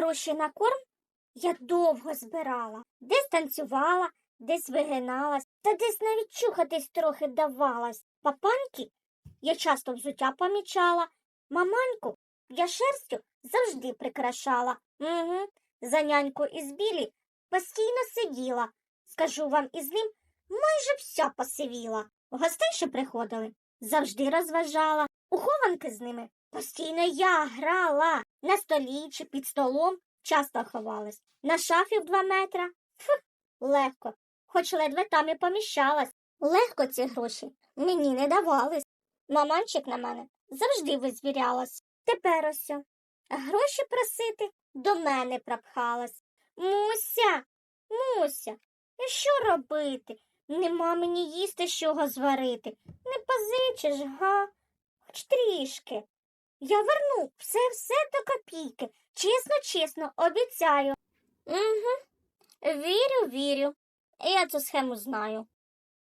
Гроші на корм я довго збирала, десь танцювала, десь вигиналась, та десь навіть чухатись трохи давалась. Папаньки я часто взуття помічала, маманьку я шерстю завжди прикрашала. Угу. За няньку із білі постійно сиділа. Скажу вам, із ним майже вся посивіла. Гостей, що приходили, завжди розважала. У хованки з ними постійно я грала. На столі чи під столом часто ховалась. На шафі в два метра. Фух, легко, хоч ледве там і поміщалась. Легко ці гроші мені не давались. Маманчик на мене завжди визвірялась. Тепер ось. Гроші просити до мене пропхалась. Муся, Муся, що робити? Нема мені їсти з чого зварити. Не позичиш, га? Хоч трішки. Я верну все-все до копійки. Чесно, чесно, обіцяю. Угу. Вірю, вірю. Я цю схему знаю.